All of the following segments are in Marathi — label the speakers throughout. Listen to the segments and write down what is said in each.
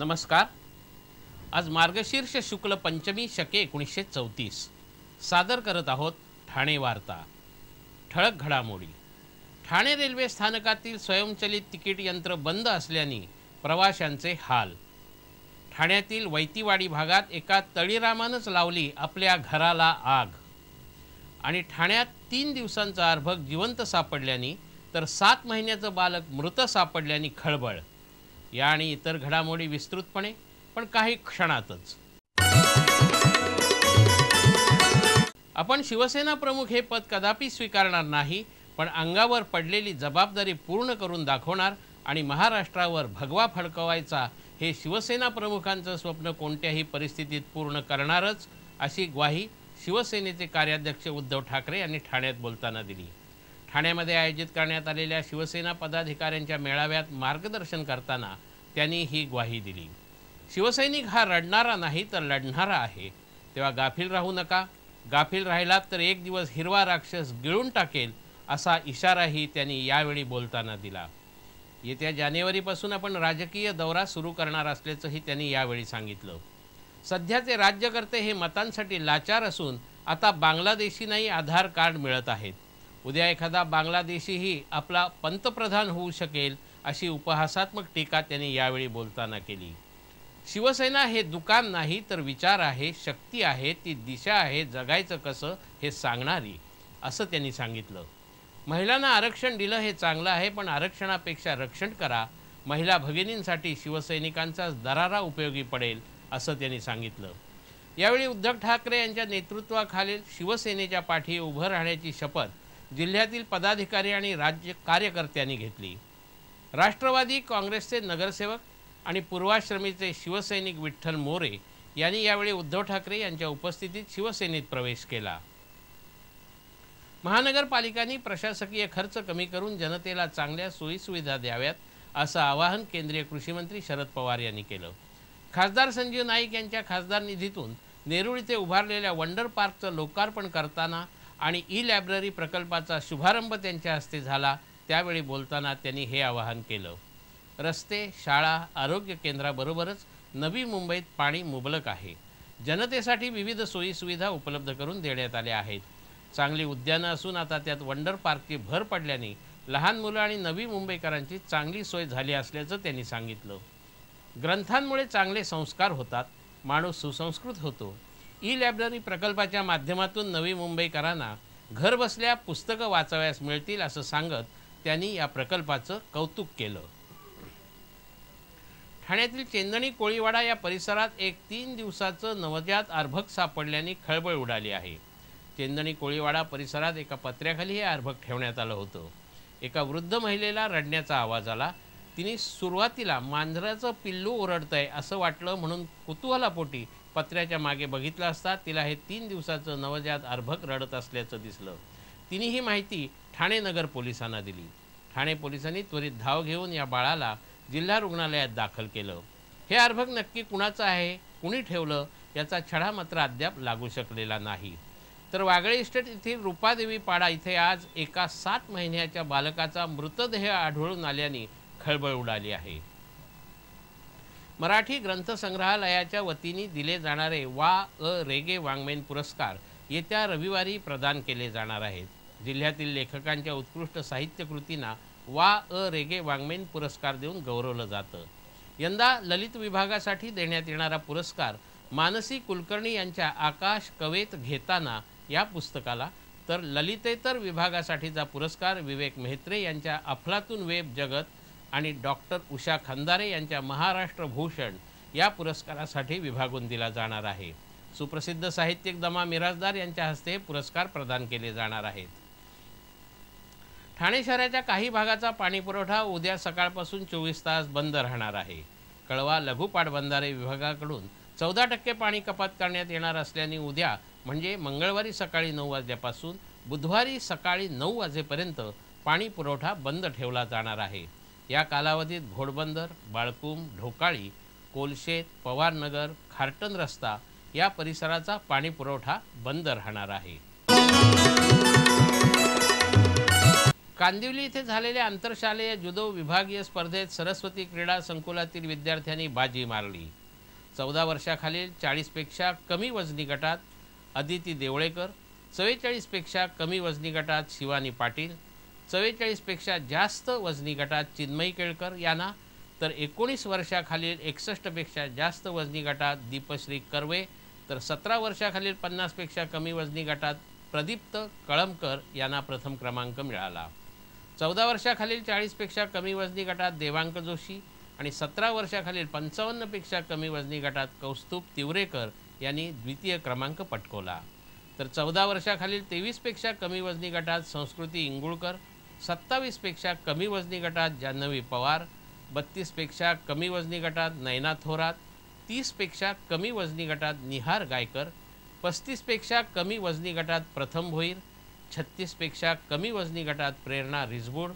Speaker 1: नमस्कार. आज मार्गशीर्ष शुक्ल पंचमी शके एकोणीसशे चौतीस. सादर करत आहोत ठाणे वार्ता. ठळक घडामोडी. ठाणे रेल्वे स्थानकातील स्वयंचलित तिकीट यंत्र बंद असल्याने प्रवाशांचे हाल. ठाण्यातील वैतीवाडी भागात एका तळीरामानंच लावली आपल्या घराला आग. आणि ठाण्यात तीन दिवसांचा अर्भक जिवंत सापडल्याने तर सात महिन्याचं बालक मृत सापडल्याने खळबळ. या आणि इतर घडामोडी विस्तृतपणे पण काही क्षणातच. आपण शिवसेना प्रमुख हे पद कदापि स्वीकारणार नाही पण अंगावर पडलेली जबाबदारी पूर्ण करून दाखवणार आणि महाराष्ट्रावर भगवा फडकवायचा हे शिवसेना प्रमुखांचं स्वप्न कोणत्याही परिस्थितीत पूर्ण करणारच अशी ग्वाही शिवसेनेचे कार्याध्यक्ष उद्धव ठाकरे यांनी ठाण्यात बोलताना दिली. ठाण्यामध्ये आयोजित करण्यात आलेल्या शिवसेना पदाधिकाऱ्यांच्या मेळाव्यात मार्गदर्शन करताना त्यांनी ही ग्वाही दिली. शिवसैनिक हा रडणारा नाही तर लढणारा आहे. तेव्हा गाफील राहू नका. गाफील राहिलात तर एक दिवस हिरवा राक्षस गिळून टाकेल असा इशाराही त्यांनी यावेळी बोलताना दिला. येत्या जानेवारीपासून आपण राजकीय दौरा सुरू करणार असल्याचंही त्यांनी यावेळी सांगितलं. सध्याचे राज्यकर्ते हे मतांसाठी लाचार असून आता बांगलादेशींनाही आधार कार्ड मिळत आहेत. उद्या एखादा बांगलादेशीही आपला पंतप्रधान होऊ शकेल अशी उपहासात्मक टीका त्यांनी यावेळी बोलताना केली. शिवसेना हे दुकान नाही तर विचार आहे शक्ती आहे ती दिशा आहे जगायचं कसं हे सांगणारी असं त्यांनी सांगितलं. महिलांना आरक्षण दिलं हे चांगलं आहे पण आरक्षणापेक्षा रक्षण करा. महिला भगिनींसाठी शिवसैनिकांचाच दरारा उपयोगी पडेल असं त्यांनी सांगितलं. यावेळी उद्धव ठाकरे यांच्या नेतृत्वाखालील शिवसेनेच्या पाठी उभं राहण्याची शपथ जिल्ह्यातील पदाधिकारी आणि राज्य कार्यकर्त्यांनी घेतली. राष्ट्रवादी काँग्रेसचे नगरसेवक आणि पूर्वाश्रमीचे शिवसैनिक विठ्ठल मोरे यांनी यावेळी उद्धव ठाकरे यांच्या उपस्थितीत शिवसेनेत प्रवेश केला. महानगरपालिकांनी प्रशासकीय खर्च कमी करून जनतेला चांगल्या सोयीसुविधा द्याव्यात असं आवाहन केंद्रीय कृषीमंत्री शरद पवार यांनी केलं. खासदार संजीव नाईक यांच्या खासदार निधीतून नेरुळ इथे उभारलेल्या वंडर पार्कचं लोकार्पण करताना आणि ई लायब्ररी प्रकल्पाचा शुभारंभ त्यांच्या हस्ते झाला त्यावेळी बोलताना त्यांनी हे आवाहन केलं. रस्ते शाळा आरोग्य केंद्राबरोबरच नवी मुंबईत पाणी मुबलक आहे. जनतेसाठी विविध सोयीसुविधा उपलब्ध करून देण्यात आल्या आहेत. चांगली उद्यानं असून आता त्यात वंडर पार्कची भर पडल्याने लहान मुलं आणि नवी मुंबईकरांची चांगली सोय झाली असल्याचं त्यांनी सांगितलं. ग्रंथांमुळे चांगले संस्कार होतात माणूस सुसंस्कृत होतो. ई लायब्ररी प्रकल्पाच्या माध्यमातून नवी मुंबईकरांना घरबसल्या पुस्तकं वाचावयास मिळतील असं सांगत त्यांनी या प्रकल्पाचं कौतुक केलं. ठाण्यातील चेंदणी कोळीवाडा या परिसरात एक तीन दिवसाचं नवजात अर्भक सापडल्याने खळबळ उडाली आहे. चेंदणी कोळीवाडा परिसरात एका पत्र्याखाली हे अर्भक ठेवण्यात आलं होतं. एका वृद्ध महिलेला रडण्याचा आवाज आला. तिने सुरुवातीला मांजराचं पिल्लू ओरडतंय असं वाटलं म्हणून कुतूहलापोटी पत्र्याच्या मागे बघितलं असता तिला हे तीन दिवसाचं नवजात अर्भक रडत असल्याचं दिसलं. तिने ही माहिती ठाणे नगर पोलिसांना दिली. ठाणे पोलिसांनी त्वरित धाव घेऊन या बाळाला जिल्हा रुग्णालयात दाखल केलं. हे अर्भक नक्की कुणाचं आहे? कुणी ठेवलं? याचा छडा मात्र अद्याप लागू शकलेला नाही. तर वागळे इस्टेट येथील रुपादेवी पाडा इथे आज एका सात महिन्याच्या बालकाचा मृतदेह आढळून आल्याने खळबळ उडाली आहे. मराठी ग्रंथसंग्रहालयाच्या वतीने दिले जाणारे वा अ रेगे वाङ्मयीन पुरस्कार येत्या रविवारी प्रदान केले जाणार आहेत. जिल्ह्यातील लेखकांच्या उत्कृष्ट साहित्यकृतींना वा अ रेगे वाङ्मयीन पुरस्कार देऊन गौरवलं जातं. यंदा ललित विभागासाठी देण्यात येणारा पुरस्कार मानसी कुलकर्णी यांच्या आकाश कवेत घेताना या पुस्तकाला तर ललितेतर विभागासाठीचा पुरस्कार विवेक मेहत्रे यांच्या अफलातून वेब जगत आणि डॉक्टर उषा खंदारे यांच्या महाराष्ट्र भूषण या पुरस्कारासाठी विभागून दिला जाणार आहे. सुप्रसिद्ध साहित्यिक दमा मिराजदार यांच्या हस्ते पुरस्कार प्रदान केले जाणार आहेत. ठाणे शहराच्या काही भागाचा पाणीपुरवठा उद्या सकाळपासून चोवीस तास बंद राहणार आहे. कळवा लघु पाटबंधारे विभागाकडून चौदा टक्के पाणी कपात करण्यात येणार असल्याने उद्या म्हणजे मंगळवारी सकाळी नऊ वाजल्यापासून बुधवारी सकाळी नऊ वाजेपर्यंत पाणी पुरवठा बंद ठेवला जाणार आहे. या कालावधीत घोडबंदर बाळकुम ढोकाळी कोलशेत पवारनगर खारटन रस्ता या परिसराचा पाणी पुरवठा बंद राहणार आहे. कांदिवली इथे झालेल्या आंतरशालेय जुदो विभागीय स्पर्धेत सरस्वती क्रीडा संकुलातील विद्यार्थ्यांनी बाजी मारली. चौदा वर्षाखालील चाळीसपेक्षा कमी वजनी गटात अदिती देवळेकर चव्वेचाळीसपेक्षा कमी वजनी गटात शिवानी पाटील चव्वेचाळीसपेक्षा जास्त वजनी गटात चिन्मयी केळकर यांना तर एकोणीस वर्षाखालील एकसष्टपेक्षा जास्त वजनी गटात दीपश्री कर्वे तर सतरा वर्षाखालील पन्नासपेक्षा कमी वजनी गटात प्रदीप्त कळमकर यांना प्रथम क्रमांक मिळाला. चौदा वर्षाखालील चाळीसपेक्षा कमी वजनी गटात देवांक जोशी आणि सतरा वर्षाखालील पंचावन्नपेक्षा कमी वजनी गटात कौस्तुभ तिवरेकर यांनी द्वितीय क्रमांक पटकवला. तर चौदा वर्षाखालील तेवीसपेक्षा कमी वजनी गटात संस्कृती इंगुळकर सत्तावीसपेक्षा कमी वजनी गटात जान्हवी पवार बत्तीसपेक्षा कमी वजनी गटात नयना थोरात तीसपेक्षा कमी वजनी गटात निहार गायकर पस्तीसपेक्षा कमी वजनी गटात प्रथम भोईर छत्तीसपेक्षा कमी वजनी गटात प्रेरणा रिजबूड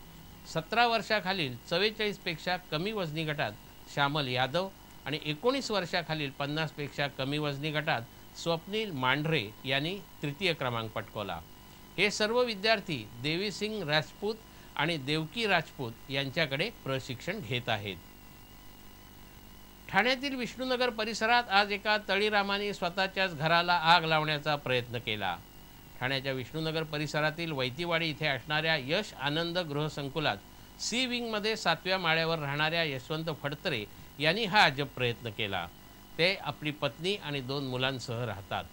Speaker 1: सतरा वर्षाखालील चव्वेचाळीसपेक्षा कमी वजनी गटात श्यामल यादव आणि एकोणीस वर्षाखालील पन्नासपेक्षा कमी वजनी गटात स्वप्नील मांढरे यांनी तृतीय क्रमांक पटकवला. हे सर्व विद्यार्थी देवीसिंग राजपूत आणि देवकी राजपूत यांच्याकडे प्रशिक्षण घेत आहेत. ठाण्यातील विष्णुनगर परिसरात आज एका तळीरामाने स्वतःच्याच घराला आग लावण्याचा प्रयत्न केला. ठाण्याच्या विष्णुनगर परिसरातील वैतीवाडी इथे असणाऱ्या यश आनंद गृहसंकुलात सी विंगमध्ये सातव्या माळ्यावर राहणाऱ्या यशवंत फडतरे यांनी हा अजब प्रयत्न केला. ते आपली पत्नी आणि दोन मुलांसह राहतात.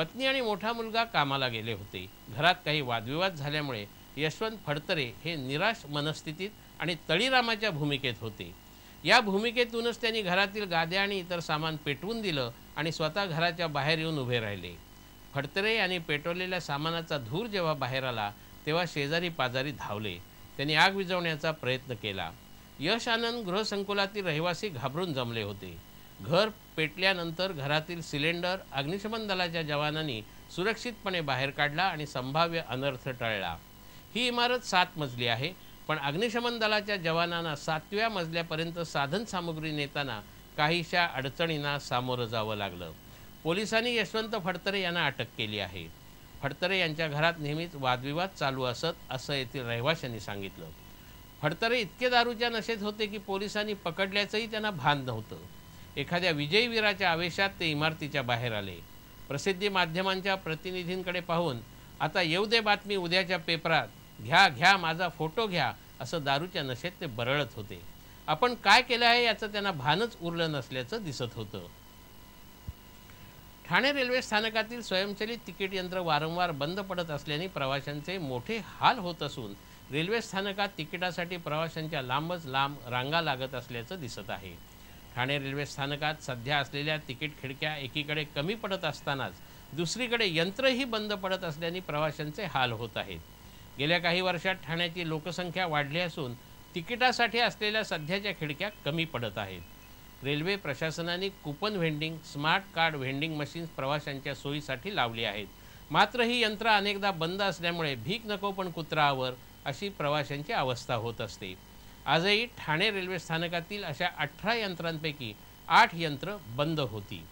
Speaker 1: पत्नी आणि मोठा मुलगा कामाला गेले होते. घरात काही वादविवाद झाल्यामुळे यशवंत फडतरे हे निराश मनस्थितीत आणि तळीरामाच्या भूमिकेत होते. या भूमिकेतूनच त्यांनी घरातील गाद्या आणि इतर सामान पेटवून दिलं आणि स्वतः घराच्या बाहेर येऊन उभे राहिले. फडतरे यांनी पेटवलेल्या सामानाचा धूर जेव्हा बाहेर आला तेव्हा शेजारी पाजारी धावले. त्यांनी आग विझवण्याचा प्रयत्न केला. यश आनंद गृहसंकुलातील रहिवासी घाबरून जमले होते. घर पेटल्यानंतर घरातील सिलेंडर अग्निशमन दलाच्या जवानांनी सुरक्षितपणे बाहेर काढला आणि संभाव्य अनर्थ टळला. ही इमारत सात मजली आहे पण अग्निशमन दलाच्या जवानांना सातव्या मजल्यापर्यंत साधन सामुग्री नेताना काहीशा अडचणींना सामोरं जावं लागलं. पोलिसांनी यशवंत फडतरे यांना अटक केली आहे. फडतरे यांच्या घरात नेहमीच वादविवाद चालू असत असं येथील रहिवाशांनी सांगितलं. फडतरे इतके दारूच्या नशेत होते की पोलिसांनी पकडल्याचंही त्यांना भान नव्हतं. एखाद्या विजयवीराच्या आवेशात ते इमारतीच्या बाहेर आले. प्रसिद्धी माध्यमांच्या प्रतिनिधींकडे पाहून आता येऊ दे बातमी उद्याच्या पेपरात. घ्या घ्या माझा फोटो घ्या असं दारूच्या नशेत ते बरळत होते. आपण काय केलं आहे याचं त्यांना भानच उरलं नसल्याचं दिसत होतं. ठाणे रेल्वे स्थानकातील स्वयंचलित तिकीट यंत्र वारंवार बंद पडत असल्याने प्रवाशांचे मोठे हाल होत असून रेल्वे स्थानकात तिकिटासाठी प्रवाशांच्या लांबच लांब रांगा लागत असल्याचं दिसत आहे. ठाणे रेल्वे स्थानकात सध्या असलेल्या तिकीट खिडक्या एकीकडे कमी पडत असतानाच दुसरीकडे यंत्रही बंद पडत असल्याने प्रवाशांचे हाल होत आहेत. गेल्या काही वर्षात ठाण्याची लोकसंख्या वाढली असून तिकिटासाठी असलेल्या सध्याच्या खिडक्या कमी पडत आहेत. रेल्वे प्रशासनाने coupon vending smart card vending machines प्रवाशांच्या सोयीसाठी लावली आहेत. मात्र ही यंत्र अनेकदा बंद असल्यामुळे भीक नको पण कुत्रावर अशी प्रवाशांची अवस्था होत असते. आजही ठाणे रेल्वे स्थानकातील अशा अठरा यंत्रांपैकी आठ यंत्र बंद होती.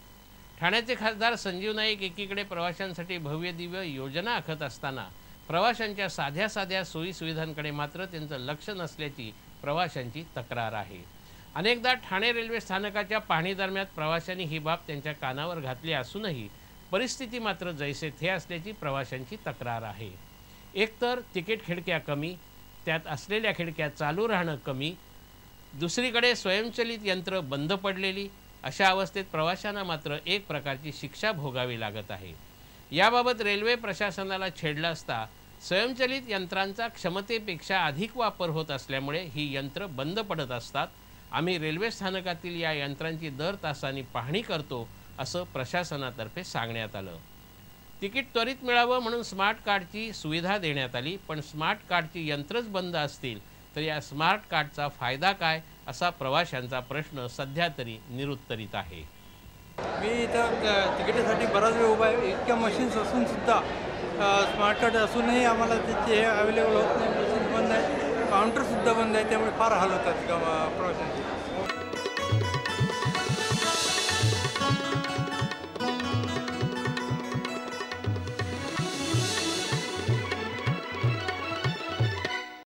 Speaker 1: ठाण्याचे खासदार संजीव नाईक एकीकडे प्रवाशांसाठी भव्य दिव्य योजना आखत असताना प्रवाशांच्या साध्या साध्या सोयीसुविधांकडे मात्र त्यांचं लक्ष नसल्याची प्रवाशांची तक्रार आहे. अनेकदा ठाणे रेल्वे स्थानकाच्या पाहणीदरम्यान प्रवाशांनी ही बाब त्यांच्या कानावर घातली असूनही परिस्थिती मात्र जैसे थे असल्याची प्रवाशांची तक्रार आहे. एकतर तिकीट खिडक्या कमी त्यात असलेल्या खिडक्या चालू राहणं कमी दुसरीकडे स्वयंचलित यंत्र बंद पडलेली अशा अवस्थेत प्रवाशांना मात्र एक प्रकारची शिक्षा भोगावी लागत आहे. याबाबत रेल्वे प्रशासनाला छेडलं असता स्वयंचलित यंत्रांचा क्षमतेपेक्षा अधिक वापर होत असल्यामुळे ही यंत्र बंद पडत असतात. आम्ही रेल्वे स्थानकातील या यंत्रांची दर तासानी पाहणी करतो असं प्रशासनातर्फे सांगण्यात आलं. तिकीट त्वरित मिळावं म्हणून स्मार्ट कार्डची सुविधा देण्यात आली पण स्मार्ट कार्डची यंत्रच बंद असतील तर या स्मार्ट कार्डचा फायदा काय असा प्रवाशांचा प्रश्न सध्या तरी निरुत्तरित आहे.
Speaker 2: मी इथं तिकिटासाठी बराच वेळ उभा आहे. इतक्या मशीन्स असून सुद्धा स्मार्ट कार्ड असूनही आम्हाला त्याचे हे अवेलेबल होत नाही. मशीन्स बंद आहे काउंटरसुद्धा बंद आहे त्यामुळे फार हाल होतात प्रवाशांचे.